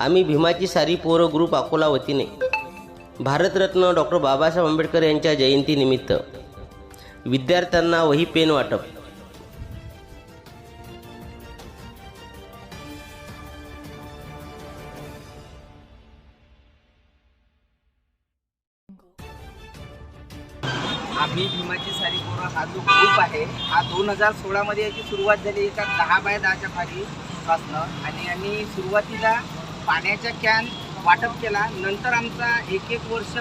आम्ही भीमाची सारी पोरं ग्रुप अकोला वतीने. भारतरत्न डॉक्टर बाबासाहेब आंबेडकर यांच्या जयंतीनिमित्त विद्यार्थ्यांना वही पेन वाटप. आम्ही भीमाची सारी पोरं हा जो ग्रुप आहे हा दोन हजार सोळामध्ये याची सुरुवात झाली एका दहा बाय दहाच्या खाली पासनं आणि आम्ही सुरुवातीला पाण्याच्या कॅन वाटप केला. नंतर आमचा एक एक वर्ष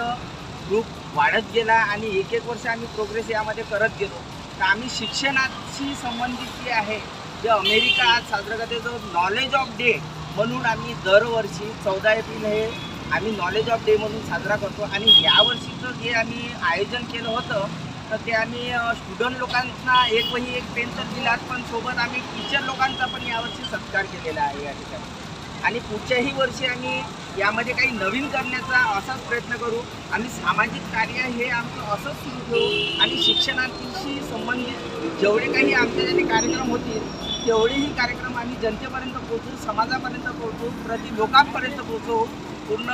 ग्रुप वाढत गेला आणि एक एक वर्ष आम्ही प्रोग्रेस यामध्ये करत गेलो. तर आम्ही शिक्षणाशी संबंधित जे आहे जे अमेरिका आज साजरा करते जो नॉलेज ऑफ डे म्हणून आम्ही दरवर्षी चौदा एप्रिल हे आम्ही नॉलेज ऑफ डे म्हणून साजरा करतो. आणि यावर्षीचं जे आम्ही आयोजन केलं होतं तर ते आम्ही स्टुडंट लोकांना एक वही एक पेन तर दिलात पण सोबत आम्ही टीचर लोकांचा पण यावर्षी सत्कार केलेला आहे या ठिकाणी. आणि पुढच्याही वर्षी आम्ही यामध्ये काही नवीन करण्याचा असाच प्रयत्न करू. आम्ही सामाजिक कार्य हे आमचं असंच सुरू ठेवू. आणि शिक्षणाशी संबंधित जेवढे काही आमच्यासाठी कार्यक्रम होतील तेवढेही कार्यक्रम आम्ही जनतेपर्यंत पोहोचू समाजापर्यंत पोहोचू प्रति लोकांपर्यंत पोहोचू. पूर्ण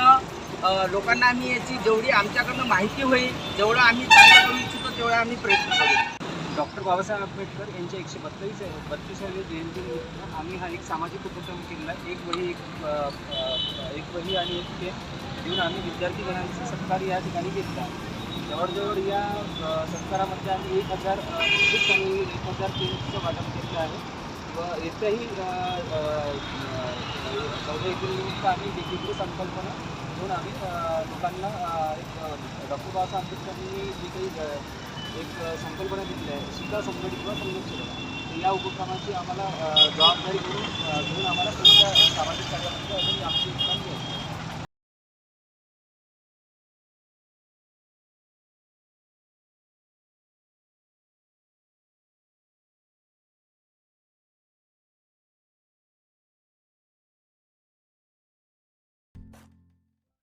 लोकांना आम्ही याची जेवढी आमच्याकडनं माहिती होईल जेवढं आम्ही चांगलं करू इच्छितो तेवढं आम्ही प्रयत्न करू. डॉक्टर बाबासाहेब आंबेडकर यांच्या एकशे बत्तीस बत्तीसाव्या जयंतीनिमित्त आम्ही हा एक सामाजिक उपक्रम केलेला आहे. एक वही एक एक वही आणि एक पेन देऊन आम्ही विद्यार्थीगणांचा सत्कार या ठिकाणी घेतला. जवळजवळ या सत्कारामध्ये आम्ही एक हजार बुक्स आणि एक हजार पेनचं वाटप केलेलं आहे. व येत्याही चौदा एप्रिलनिमित्त आम्ही वेगवेगळी संकल्पना घेऊन आम्ही लोकांना एक डॉक्टर बाबासाहेब आंबेडकरांनी जे काही एक संकल्पना दिली आहे. शिका संघटित किंवा संघटित या उपक्रमाची आम्हाला जबाबदारी घेऊन घेऊन आम्हाला सामाजिक